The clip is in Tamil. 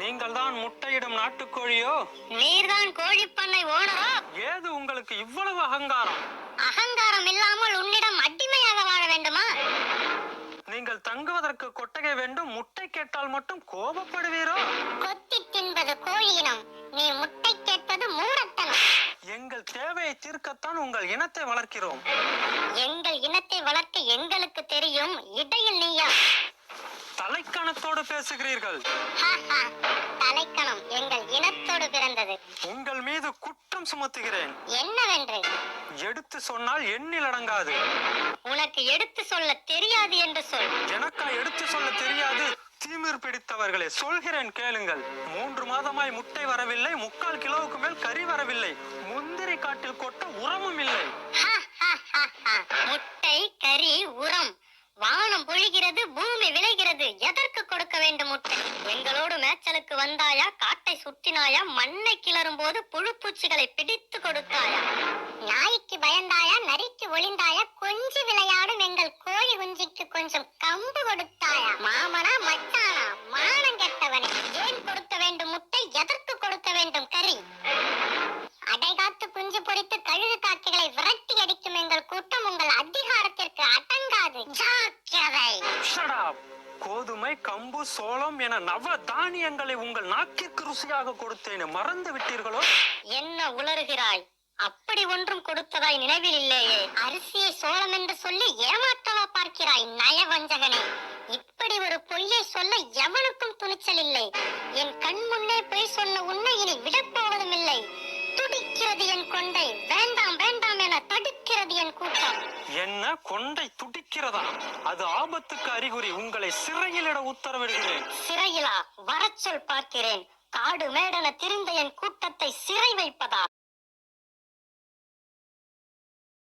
நீங்கள் தான் முட்டையிடும் நாட்டுக்கோழியோ? நீர்தான் கோழிப்பண்ணை ஓனரா? ஏது உங்களுக்கு இவ்வளவு அகங்காரம்? அகங்காரம் இல்லாமல் உன்னிடம் அடிமையாக வாழ வேண்டுமா? நீங்கள் தங்குவதற்கு கொட்டகை வேண்டும் முட்டை கேட்டால் மட்டும் கோபப்படுவீரோ? கொத்தி தின்பது கோழியினம் நீ முட்டை கேட்பது மூடத்தனம். எங்கள் தேவையை தீர்க்கத்தான் உங்கள் இனத்தை வளர்க்கிறோம். எங்கள் இனத்தை வளர்க்க எங்களுக்கு தெரியும் இடையில் நீயா? தலைக்கணத்தோடு பேசுகிறீர்கள். தலைக்கணம் எங்கள் இனத்தோடு பிறந்தது. உங்கள் மீது குற்றம் சுமத்துகிறேன். என்னவென்று? எடுத்து சொன்னால் எண்ணில் அடங்காது. உனக்கு எடுத்து சொல்ல தெரியாது என்று சொல். எனக்கா எடுத்து சொல்ல தெரியாது? தீமிர் பிடித்தவர்களே சொல்கிறேன் கேளுங்கள். மூன்று மாதமாய் முட்டை வரவில்லை முக்கால் கிலோவுக்கு மேல் கறி வரவில்லை. முந்திரி காட்டில் கொட்ட உரமும் இல்லை. முட்டை கறி உரம். வானம் பொழிகிறது பூமி வேண்டும் எங்களோடு மேய்ச்சலுக்கு வந்தாயா? காட்டை சுற்றினாயா? மண்ணை கிளறும் போது புழுப்பூச்சிகளை பிடித்து கொடுத்தாயா? நாய்க்கு பயந்தாயா? நரிக்கு ஒளிந்தாயா? கொஞ்சி விளையாடும் எங்கள் கோழி குஞ்சிக்கு கொஞ்சம் கம்பு கொடுத்தாயா? மாமனா மச்சானா மானம் கெட்டவனே ஏன் கொடுக்க வேண்டும் முட்டை எதற்கு கொடுக்க வேண்டும் கறி? அடைகாத்து குஞ்சு பொறித்து கழுகு காக்கைகளை விரட்டி அடிக்கும் எங்கள் கூட்டம் உங்கள் அதிகாரத்தில் ஜாக்கிரதை கோதுமை கம்பு சோளம் என நவ தானியங்களை உங்கள் நாக்கிற்கு ருசியாக கொடுத்தேன் மறந்து விட்டீர்களோ? என்ன உளறுகிறாய்? அப்படி ஒன்றும் கொடுத்ததாய் நினைவில் இல்லையே. அரிசியை சோளம் என்று சொல்லி ஏமாற்றவா பார்க்கிறாய் நயவஞ்சகனே? இப்படி ஒரு பொய்யை சொல்ல எவனுக்கும் துணிச்சல் இல்லை. என் கண் முன்னே பொய் சொன்ன உன்னை இனி விடப்போவதும் என்ன கொண்டை துடிக்கிறதா? அது ஆபத்துக்கு அறிகுறி உங்களை சிறையிலிட உத்தரவிடுகிறேன். சிறையிலா? வரச்சொல் பார்க்கிறேன். காடு மேடென திருந்த என் கூட்டத்தை சிறை வைப்பதா?